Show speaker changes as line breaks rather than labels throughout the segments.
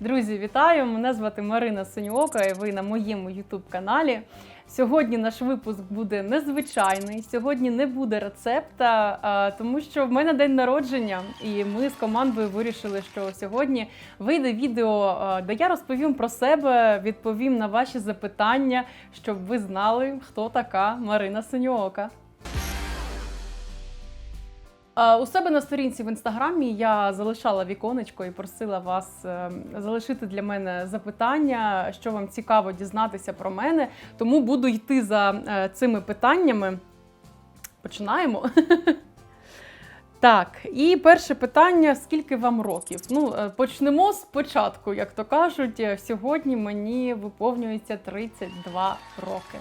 Друзі, вітаю! Мене звати Марина Синьоока, і ви на моєму youtube каналі. Сьогодні наш випуск буде незвичайний. Сьогодні не буде рецепта, тому що в мене день народження, і ми з командою вирішили, що сьогодні вийде відео, де я розповім про себе, відповім на ваші запитання, щоб ви знали, хто така Марина Синьоока. У себе на сторінці в інстаграмі я залишала віконечко і просила вас е, залишити для мене запитання, що вам цікаво дізнатися про мене. Тому буду йти за е, цими питаннями. Починаємо. Так, і перше питання: скільки вам років? Ну, е, почнемо спочатку, як то кажуть. Сьогодні мені виповнюється 32 роки.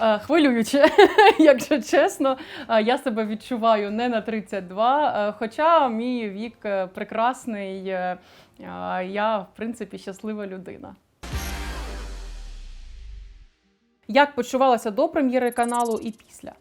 Е, Хвилююче, якщо чесно, Е, я себе відчуваю не на 32, е, хоча мій вік прекрасний, я, в принципі, щаслива людина. Як почувалася до прем'єри каналу і після?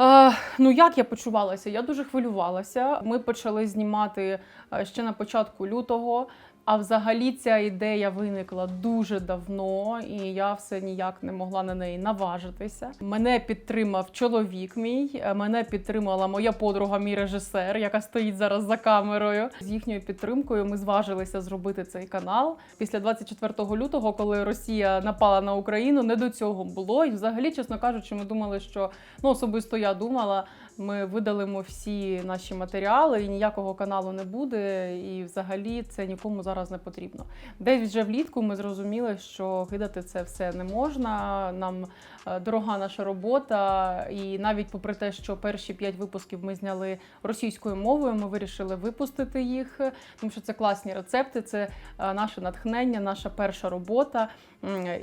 Е, ну, як я почувалася? Я дуже хвилювалася. Ми почали знімати ще на початку лютого. А взагалі ця ідея виникла дуже давно, і я все ніяк не могла на неї наважитися. Мене підтримав чоловік мій, е, мене підтримала моя подруга, мій режисер, яка стоїть зараз за камерою. З їхньою підтримкою ми зважилися зробити цей канал. Після 24 лютого, коли Росія напала на Україну, не до цього було. І взагалі, чесно кажучи, ми думали, що ну особисто я думала. Ми видалимо всі наші матеріали, і ніякого каналу не буде. І взагалі це нікому зараз не потрібно. Десь вже влітку ми зрозуміли, що кидати це все не можна. Нам е, дорога наша робота. І навіть попри те, що перші п'ять випусків ми зняли російською мовою, ми вирішили випустити їх, тому що це класні рецепти, це е, наше натхнення, наша перша робота.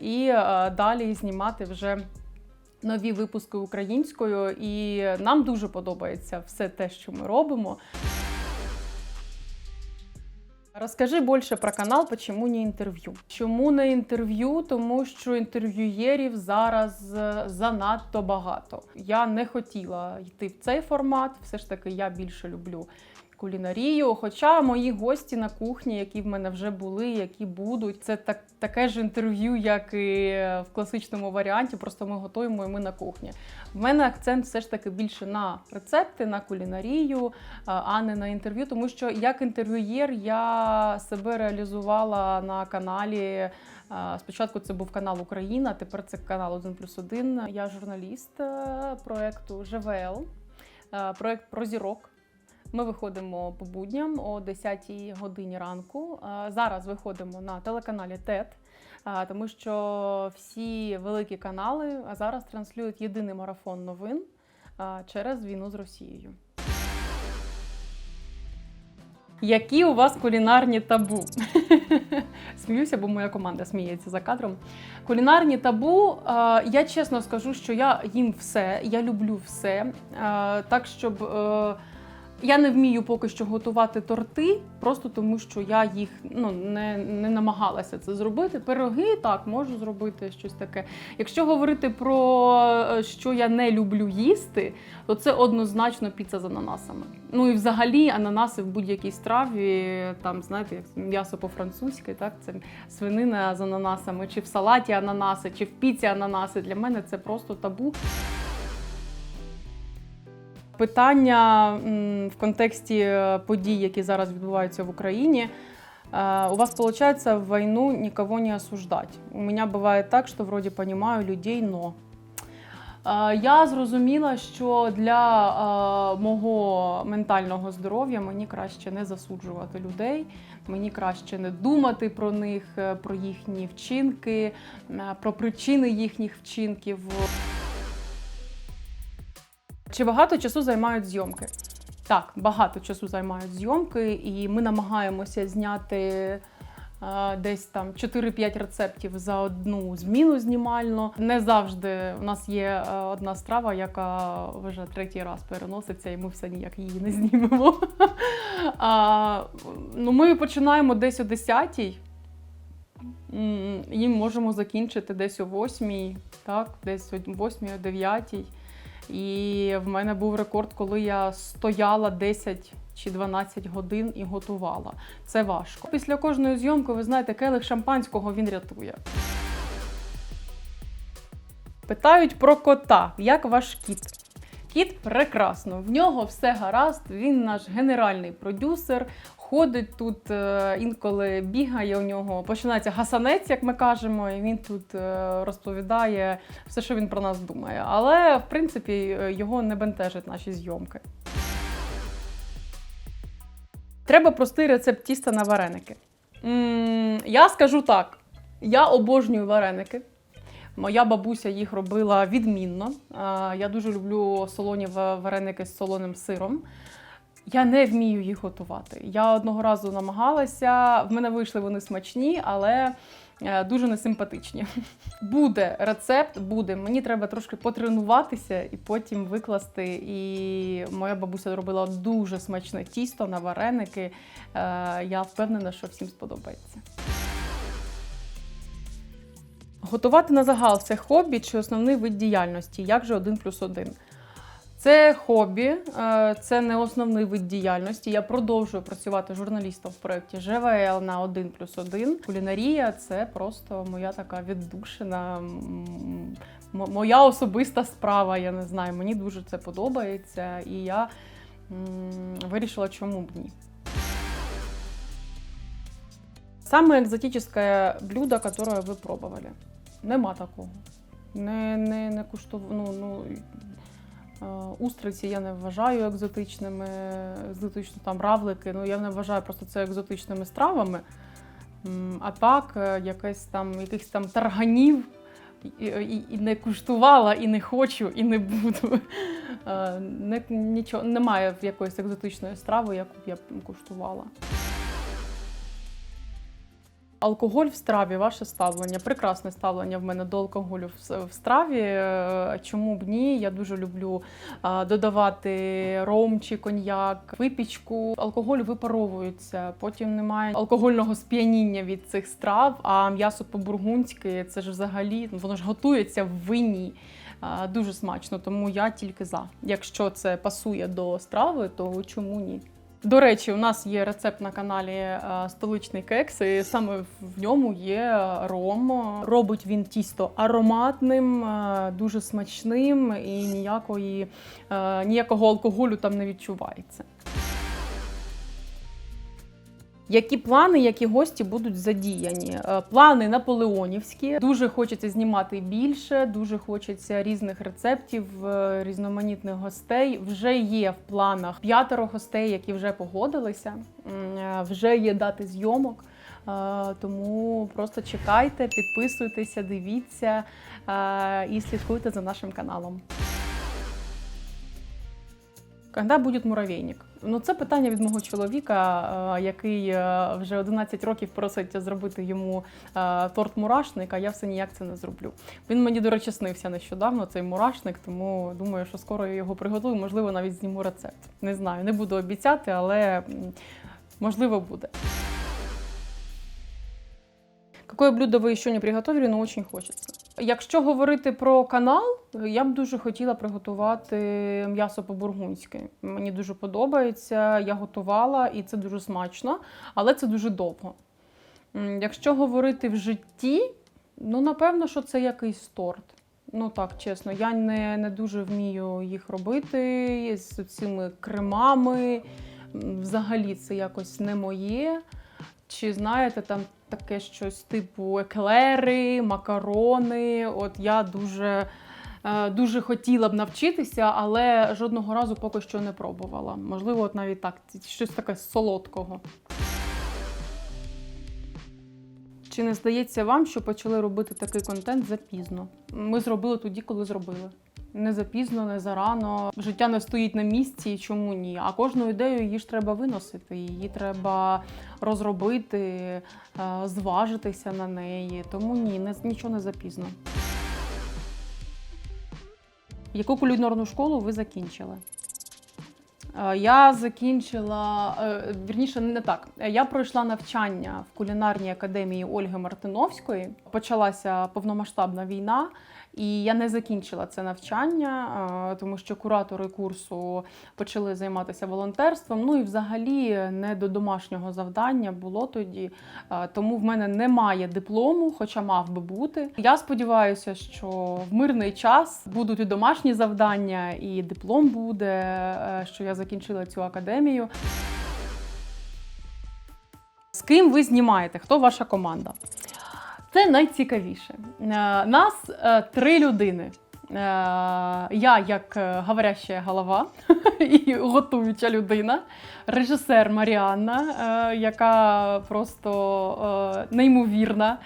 І е, далі знімати вже нові випуски українською, і нам дуже подобається все те, що ми робимо. Розкажи більше про канал, чому не інтерв'ю. Чому не інтерв'ю? Тому що інтерв'юєрів зараз е, занадто багато. Я не хотіла йти в цей формат. Все ж таки, я більше люблю кулінарію. Хоча мої гості на кухні, які в мене вже були, які будуть, це так, таке ж інтерв'ю, як і в класичному варіанті. Просто ми готуємо і ми на кухні. В мене акцент все ж таки більше на рецепти, на кулінарію, а- а не на інтерв'ю, тому що як інтерв'юєр я себе реалізувала на каналі. Спочатку це був канал Україна, тепер це канал 1 плюс 1. Я журналіст е, проекту ЖВЛ, е, проект про зірок. Ми виходимо по будням о 10-й годині ранку. Зараз виходимо на телеканалі ТЕТ, тому що всі великі канали зараз транслюють єдиний марафон новин через війну з Росією. Які у вас кулінарні табу? Сміюся, бо моя команда сміється за кадром. Кулінарні табу. Я чесно скажу, що я їм все, я люблю все. Так, щоб е, я не вмію поки що готувати торти, просто тому що я їх ну, не, не намагалася це зробити. Пироги так можу зробити щось таке. Якщо говорити про е, що я не люблю їсти, то це однозначно піца з ананасами. Ну і взагалі ананаси в будь-якій страві, там знаєте, як м'ясо по-французьки, так це свинина з ананасами, чи в салаті ананаси, чи в піці ананаси. Для мене це просто табу. Питання в контексті е, подій, які зараз відбуваються в Україні. Э, У вас получается в войну никого не осуждать. У меня бывает так, что вроде понимаю людей, но Е, я зрозуміла, що для е, мого ментального здоров'я мені краще не засуджувати людей, мені краще не думати про них, е, про їхні вчинки, е, про причини їхніх вчинків. Чи багато часу займають зйомки? Так, багато часу займають зйомки, і ми намагаємося зняти е, десь там 4-5 рецептів за одну зміну знімально. Не завжди у нас є е, одна страва, яка вже третій раз переноситься, і ми все ніяк її не знімемо. А, ну, ми починаємо десь о 10-й. І можемо закінчити десь о 8-й, так, десь о 8-й, о 9-й. І в мене був рекорд, коли я стояла 10 чи 12 годин і готувала. Це важко. Після кожної зйомки, ви знаєте, келих шампанського він рятує. Питають про кота. Як ваш кіт? Кіт прекрасно, в нього все гаразд. Він наш генеральний продюсер. Ходить тут е, інколи бігає у нього. Починається гасанець, як ми кажемо, і він тут е, розповідає все, що він про нас думає. Але в принципі е, його не бентежать наші зйомки. Треба простий рецепт тіста на вареники. я скажу так: я обожнюю вареники. Моя бабуся їх робила відмінно. Я дуже люблю солоні вареники з солоним сиром. Я не вмію їх готувати. Я одного разу намагалася, в мене вийшли вони смачні, але е, дуже несимпатичні. Буде рецепт, буде. Мені треба трошки потренуватися і потім викласти. І моя бабуся робила дуже смачне тісто на вареники. Е, Я впевнена, що всім сподобається. Готувати на загал це хобі чи основний вид діяльності? Як же один плюс один? Це хобі, е, це не основний вид діяльності. Я продовжую працювати журналістом в проєкті ЖВЛ на 1 плюс 1. Кулінарія це просто моя така м- моя особиста справа. Я не знаю. Мені дуже це подобається, і я вирішила, чому б ні. Самое экзотическое блюдо, которое вы пробовали? Нема такого. Не, не, не куштув... ну, ну, устриці я не вважаю екзотичними, екзотично там равлики, ну я не вважаю просто це екзотичними стравами. А так, е, якесь там, якихось там тарганів і, і, і не куштувала, і не хочу, і не буду. Е, Не, нічого, немає якоїсь екзотичної страви, яку б я куштувала. Алкоголь в страві, ваше ставлення. Прекрасне ставлення в мене до алкоголю в страві. Е, Чому б ні? Я дуже люблю додавати ром чи коньяк, випічку. Алкоголь випаровується, потім немає алкогольного сп'яніння від цих страв. А м'ясо по-бургунськи це ж взагалі ну, воно ж готується в вині. Дуже смачно, тому я тільки за. Якщо це пасує до страви, то чому ні? До речі, у нас є рецепт на каналі е, Столичний кекс, і саме в ньому є ром. Робить він тісто ароматним, е, дуже смачним і ніякої, е, ніякого алкоголю там не відчувається. Які плани, які гості будуть задіяні? Е, Плани наполеонівські. Дуже хочеться знімати більше, дуже хочеться різних рецептів, е, різноманітних гостей. Вже є в планах п'ятеро гостей, які вже погодилися. Е, Вже є дати зйомок. Тому просто чекайте, підписуйтеся, дивіться і слідкуйте за нашим каналом. Когда буде муравейник? Ну, це питання від мого чоловіка, е, який е, вже 11 років просить зробити йому е, торт мурашник, а я все ніяк це не зроблю. Він мені, до нещодавно, цей мурашник, тому думаю, що скоро я його приготую, можливо, навіть зніму рецепт. Не знаю, не буду обіцяти, але можливо буде. Какое блюдо ви ще не приготовили, но очень хочеться. Якщо говорити про канал, я б дуже хотіла приготувати м'ясо по-бургунськи. Мені дуже подобається, я готувала і це дуже смачно, але це дуже довго. Якщо говорити в житті, ну напевно, що це якийсь торт. Ну так, чесно, я не, не дуже вмію їх робити з цими кремами. Взагалі це якось не моє. Чи знаєте, там таке щось типу еклери, макарони. От я дуже, е, дуже хотіла б навчитися, але жодного разу поки що не пробувала. Можливо, от навіть так, щось таке солодкого. Чи не здається вам, що почали робити такий контент запізно? Ми зробили тоді, коли зробили. Не запізно, не зарано. Життя не стоїть на місці, чому ні? А кожну ідею її ж треба виносити, її треба розробити, е, зважитися на неї. Тому ні, не, нічого не запізно. Яку кулінарну школу ви закінчили? Е, Я закінчила, е, вірніше, не так. Я пройшла навчання в кулінарній академії Ольги Мартиновської. Почалася повномасштабна війна, І я не закінчила це навчання, тому що куратори курсу почали займатися волонтерством. Ну і взагалі не до домашнього завдання було тоді. Тому в мене немає диплому, хоча мав би бути. Я сподіваюся, що в мирний час будуть і домашні завдання, і диплом буде, е, що я закінчила цю академію. З ким ви знімаєте? Хто ваша команда? Це найцікавіше. Е, Нас е, три людини. Е, Я як е, говоряща голова і готуюча людина, режисер Маріанна, е, яка просто неймовірна,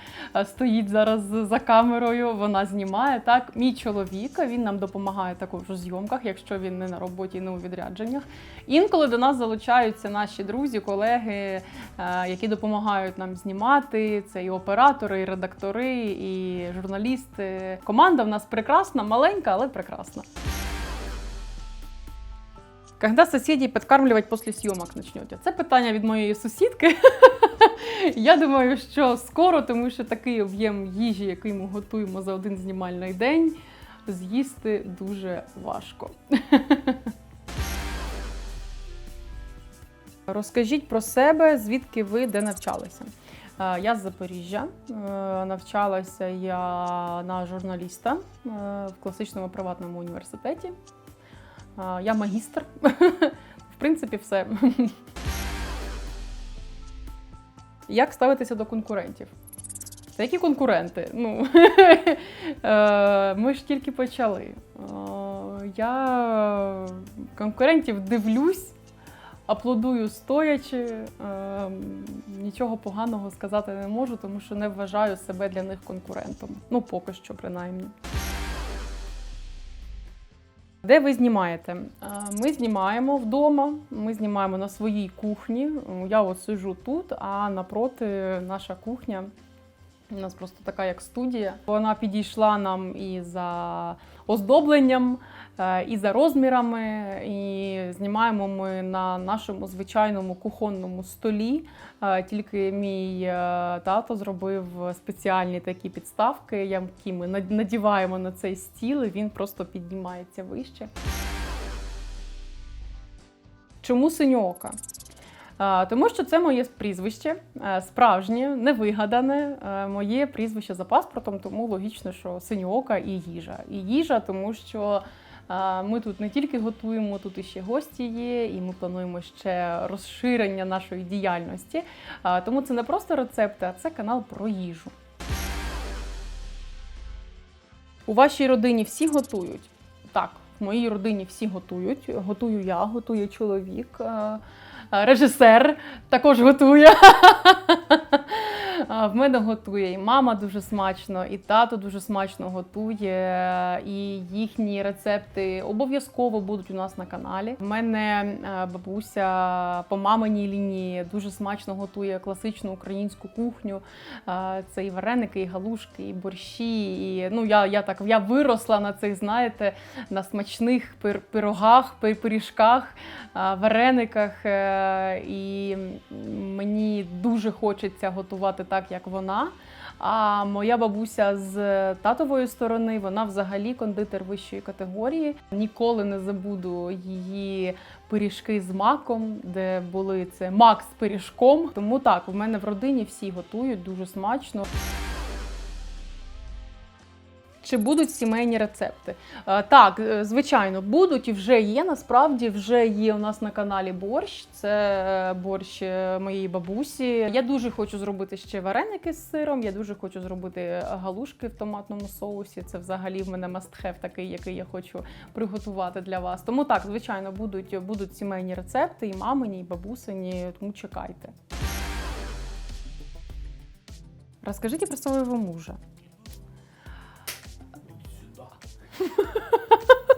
стоїть зараз за камерою. Вона знімає. Так, мій чоловік він нам допомагає також у зйомках, якщо він не на роботі, не у відрядженнях. Інколи до нас залучаються наші друзі, колеги, які допомагають нам знімати. Це і оператори, і редактори, і журналісти. Команда в нас прекрасна, маленька, але прекрасна. Когда соседей подкармливать після зйомок почнете? Це питання від моєї сусідки. Я думаю, що скоро, тому що такий об'єм їжі, який ми готуємо за один знімальний день, з'їсти дуже важко. Розкажіть про себе, звідки ви де навчалися. Е, Я з Запоріжжя. Е, Навчалася я на журналіста е, в класичному приватному університеті. Я магістр. В принципі, все. Як ставитися до конкурентів? Та які конкуренти? Ну, ми ж тільки почали. Я конкурентів дивлюсь, аплодую стоячи. Е, Нічого поганого сказати не можу, тому що не вважаю себе для них конкурентом. Ну, поки що, принаймні. Де ви знімаєте? Е, Ми знімаємо вдома, ми знімаємо на своїй кухні. Я от сижу тут, а напроти наша кухня. У нас просто така як студія. Вона підійшла нам і за оздобленням, е, і за розмірами. І знімаємо ми на нашому звичайному кухонному столі. Е, Тільки мій е, тато зробив спеціальні такі підставки, які ми над- надіваємо на цей стіл, і він просто піднімається вище. Чому синьоока? Тому що це моє прізвище, е, справжнє, невигадане, е, моє прізвище за паспортом, тому логічно, що синьоока і їжа. І їжа, тому що е, ми тут не тільки готуємо, тут іще гості є, і ми плануємо ще розширення нашої діяльності. Тому це не просто рецепти, а це канал про їжу. У вашій родині всі готують? Так, в моїй родині всі готують. Готую я, готує чоловік. Режисер також готує. В мене готує і мама дуже смачно, і тато дуже смачно готує. І їхні рецепти обов'язково будуть у нас на каналі. В мене е, бабуся по маминій лінії дуже смачно готує класичну українську кухню. Е, Це і вареники, і галушки, і борщі. І, ну, я, я так я виросла на цих, знаєте, на смачних пир- пирогах, пиріжках, е, варениках. І мені дуже хочеться готувати так, як вона. А моя бабуся з татової сторони, вона взагалі кондитер вищої категорії. Ніколи не забуду її пиріжки з маком, де були це мак з пиріжком. Тому так, в мене в родині всі готують дуже смачно. Чи будуть сімейні рецепти? Е, Так, е, звичайно, будуть і вже є. Насправді вже є у нас на каналі борщ. Це е, борщ моєї бабусі. Я дуже хочу зробити ще вареники з сиром. Я дуже хочу зробити галушки в томатному соусі. Це взагалі в мене must-have такий, який я хочу приготувати для вас. Тому так, звичайно, будуть, будуть сімейні рецепти, і мамині, і бабусині. Тому чекайте. Розкажіть про свого мужа.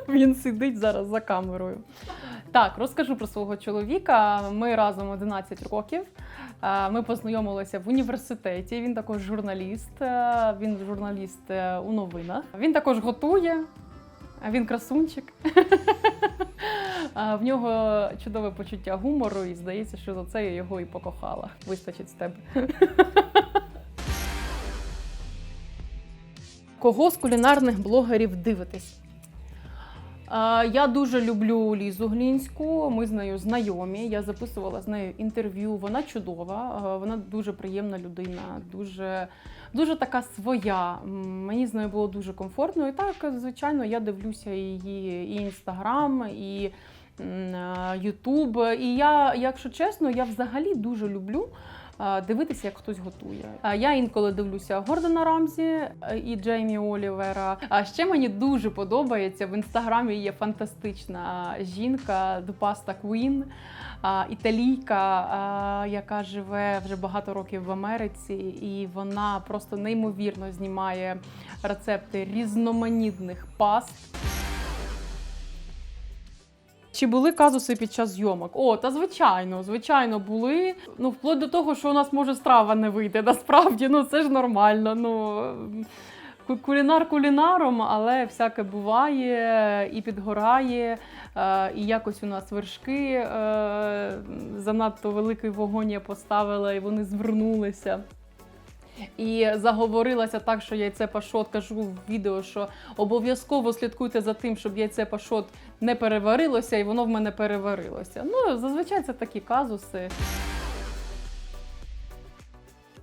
Він сидить зараз за камерою. Так, розкажу про свого чоловіка. Ми разом 11 років. Е, Ми познайомилися в університеті. Він також журналіст. е, Він журналіст е, у новинах. Він також готує. Він красунчик. В нього чудове почуття гумору, і здається, що за це я його і покохала. Вистачить з тебе. Кого з кулінарних блогерів дивитесь? Е, Я дуже люблю Лізу Глінську. Ми з нею знайомі. Я записувала з нею інтерв'ю. Вона чудова, вона дуже приємна людина, дуже, дуже така своя. Мені з нею було дуже комфортно. І так, звичайно, я дивлюся її і інстаграм, і Ютуб. І я, якщо чесно, я взагалі дуже люблю. е, Дивитися, як хтось готує. А Я інколи дивлюся Гордона Рамзі е, і Джеймі Олівера. А ще мені дуже подобається в інстаграмі є фантастична жінка Дупаста Квін, італійка, яка живе вже багато років в Америці, і вона просто неймовірно знімає рецепти різноманітних паст. Чи були казуси під час зйомок? О, та звичайно, звичайно, були. Ну, вплоть до того, що у нас може страва не вийти. Насправді, ну це ж нормально. Ну кулінар кулінаром, але всяке буває і підгорає. Е, і якось у нас вершки е, занадто великий вогонь я поставила, і вони звернулися. І заговорилася так, що яйце пашот, кажу в відео, що обов'язково слідкуйте за тим, щоб яйце пашот не переварилося, і воно в мене переварилося. Ну, зазвичай це такі казуси.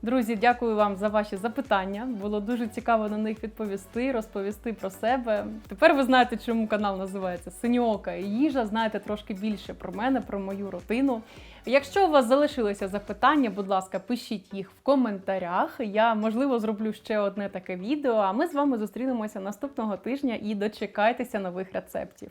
Друзі, дякую вам за ваші запитання. Було дуже цікаво на них відповісти, розповісти про себе. Тепер ви знаєте, чому канал називається Синьока і їжа. Знаєте трошки більше про мене, про мою рутину. Якщо у вас залишилися запитання, будь ласка, пишіть їх в коментарях. Я можливо зроблю ще одне таке відео. А ми з вами зустрінемося наступного тижня і дочекайтеся нових рецептів.